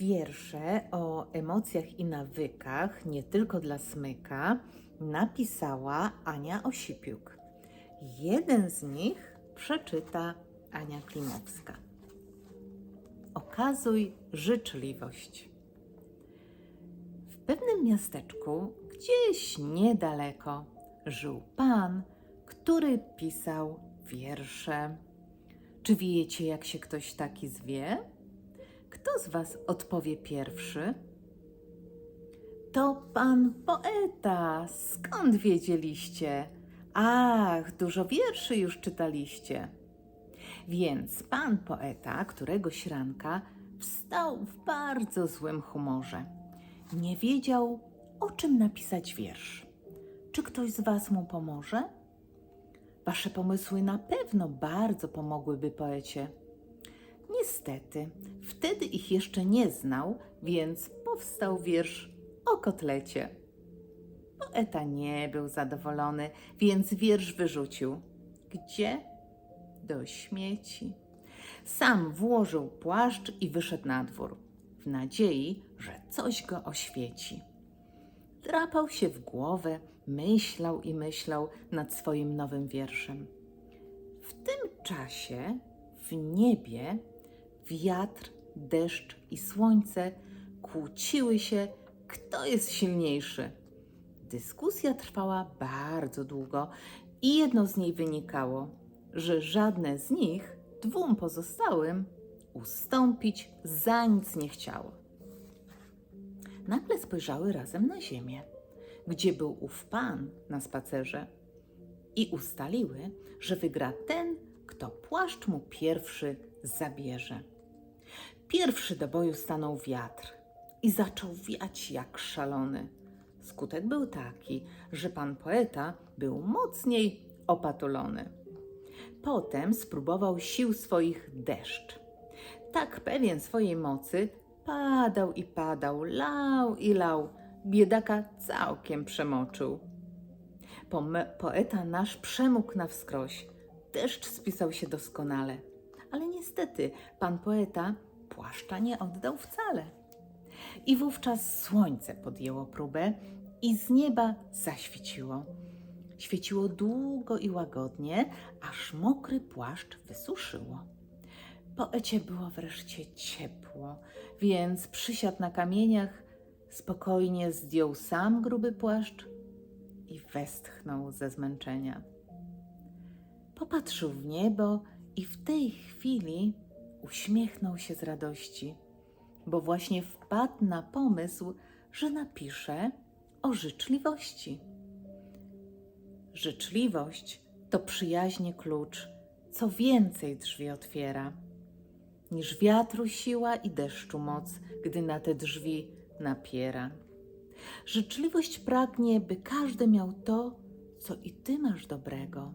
Wiersze o emocjach i nawykach, nie tylko dla smyka, napisała Ania Osipiuk. Jeden z nich przeczyta Ania Klimowska. Okazuj życzliwość. W pewnym miasteczku, gdzieś niedaleko, żył pan, który pisał wiersze. Czy wiecie, jak się ktoś taki zwie? Kto z Was odpowie pierwszy? To pan poeta. Skąd wiedzieliście? Ach, dużo wierszy już czytaliście. Więc pan poeta któregoś ranka wstał w bardzo złym humorze. Nie wiedział, o czym napisać wiersz. Czy ktoś z Was mu pomoże? Wasze pomysły na pewno bardzo pomogłyby poecie. Niestety, wtedy ich jeszcze nie znał, więc powstał wiersz o kotlecie. Poeta nie był zadowolony, więc wiersz wyrzucił. Gdzie? Do śmieci. Sam włożył płaszcz i wyszedł na dwór, w nadziei, że coś go oświeci. Drapał się w głowę, myślał i myślał nad swoim nowym wierszem. W tym czasie w niebie wiatr, deszcz i słońce kłóciły się, kto jest silniejszy. Dyskusja trwała bardzo długo i jedno z niej wynikało, że żadne z nich dwóm pozostałym ustąpić za nic nie chciało. Nagle spojrzały razem na ziemię, gdzie był ów pan na spacerze i ustaliły, że wygra ten, kto płaszcz mu pierwszy zabierze. Pierwszy do boju stanął wiatr i zaczął wiać jak szalony. Skutek był taki, że pan poeta był mocniej opatulony. Potem spróbował sił swoich deszcz. Tak pewien swojej mocy, padał i padał, lał i lał, biedaka całkiem przemoczył. Poeta nasz przemógł na wskroś. Deszcz spisał się doskonale, ale niestety pan poeta płaszcza nie oddał wcale. I wówczas słońce podjęło próbę i z nieba zaświeciło. Świeciło długo i łagodnie, aż mokry płaszcz wysuszyło. Poecie było wreszcie ciepło, więc przysiadł na kamieniach, spokojnie zdjął sam gruby płaszcz i westchnął ze zmęczenia. Popatrzył w niebo i w tej chwili uśmiechnął się z radości, bo właśnie wpadł na pomysł, że napisze o życzliwości. Życzliwość to przyjaźnie klucz, co więcej drzwi otwiera, niż wiatru siła i deszczu moc, gdy na te drzwi napiera. Życzliwość pragnie, by każdy miał to, co i ty masz dobrego,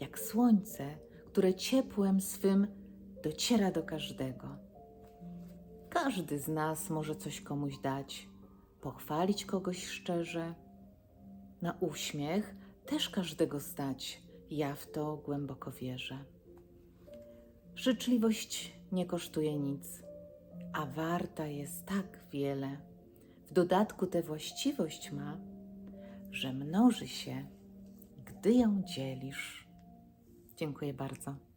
jak słońce, które ciepłem swym dociera do każdego. Każdy z nas może coś komuś dać, pochwalić kogoś szczerze. Na uśmiech też każdego stać, ja w to głęboko wierzę. Życzliwość nie kosztuje nic, a warta jest tak wiele. W dodatku tę właściwość ma, że mnoży się, gdy ją dzielisz. Dziękuję bardzo.